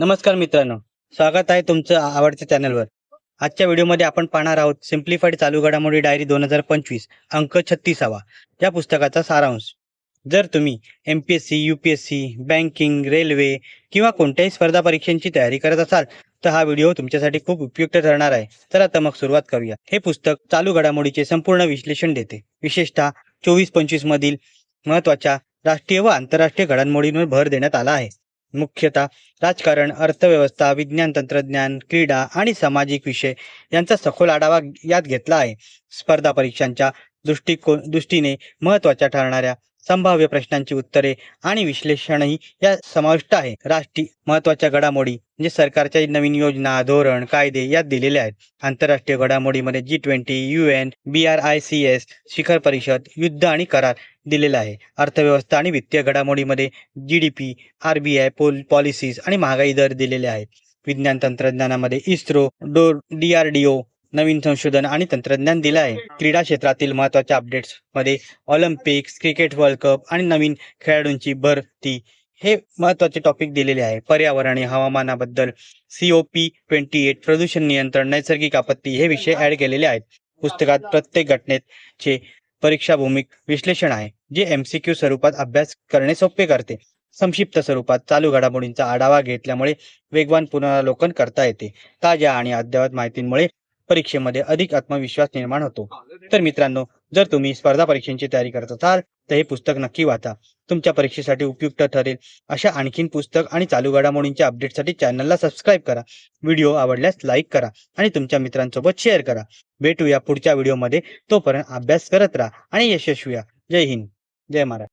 नमस्कार मित्रांनो स्वागत आहे तुमचं आवडत्या चॅनलवर. आजच्या व्हिडिओमध्ये आपण पाहणार आहोत सिम्प्लिफाईड चालू घडामोडी डायरी दोन हजार पंचवीस अंक छत्तीसावा या पुस्तकाचा सारांश. जर तुम्ही M P S C U P S C banking railway किंवा कोणत्याही स्पर्धा परीक्षांची तयारी करत असाल तर हा व्हिडिओ तुमच्यासाठी खूप उपयुक्त ठरणार आहे. तर आता मग सुरुवात करूया. हे पुस्तक चालू घडामोडीचे संपूर्ण विश्लेषण देते. विशेषतः चोवीस पंचवीस मधील महत्त्वाच्या राष्ट्रीय व आंतरराष्ट्रीय घडामोडींवर भर देण्यात आला आहे. मुख्यतः राजकारण अर्थव्यवस्था विज्ञान तंत्रज्ञान क्रीडा आणि सामाजिक विषय यांचा सखोल आढावा यात घेतला आहे. स्पर्धा परीक्षांच्या दृष्टिकोन दृष्टीने महत्त्वाच्या ठरणाऱ्या संभाव्य प्रश्नांची उत्तरे आणि विश्लेषणही या समाविष्ट आहे. राष्ट्रीय महत्त्वाच्या घडामोडी म्हणजे सरकारच्या नवीन योजना धोरण कायदे यात दिलेले आहेत. आंतरराष्ट्रीय घडामोडीमध्ये G twenty U N B R I C S शिखर परिषद युद्ध आणि करार दिलेला आहे. अर्थव्यवस्था आणि वित्तीय घडामोडीमध्ये G D P R B I pole policies आणि महागाई दर दिलेले आहेत. विज्ञान तंत्रज्ञानामध्ये इस्रो डो डी आर डी ओ नवीन संशोधन आणि तंत्रज्ञान दिलं आहे. क्रीडा क्षेत्रातील महत्त्वाच्या अपडेट्समध्ये ऑलिम्पिक्स क्रिकेट वर्ल्ड कप आणि नवीन खेळाडूंची भरती हे महत्त्वाचे टॉपिक दिलेले आहे. पर्यावरण आणि हवामानाबद्दल C O P twenty eight प्रदूषण नियंत्रण नैसर्गिक आपत्ती हे विषय ऍड केलेले आहेत. पुस्तकात प्रत्येक घटनेचे परीक्षाभूमिक विश्लेषण आहे जे एमसीक्यू स्वरूपात अभ्यास करणे सोपे करते. संक्षिप्त स्वरूपात चालू घडामोडींचा आढावा घेतल्यामुळे वेगवान पुनरावलोकन करता येते. ताज्या आणि अद्ययावत माहितींमुळे परीक्षेमध्ये अधिक आत्मविश्वास निर्माण होतो. तर मित्रांनो जर तुम्ही स्पर्धा परीक्षांची तयारी करत असाल तर हे पुस्तक नक्की वाचा. तुमच्या परीक्षेसाठी उपयुक्त ठरेल अशा आणखीन पुस्तक आणि चालू घडामोडींच्या अपडेटसाठी चॅनलला सबस्क्राईब करा. व्हिडिओ आवडल्यास लाईक करा आणि तुमच्या मित्रांसोबत शेअर करा. भेटूया पुढच्या व्हिडिओमध्ये. तोपर्यंत अभ्यास करत राहा आणि यशस्वी जय हिंद. जय महाराज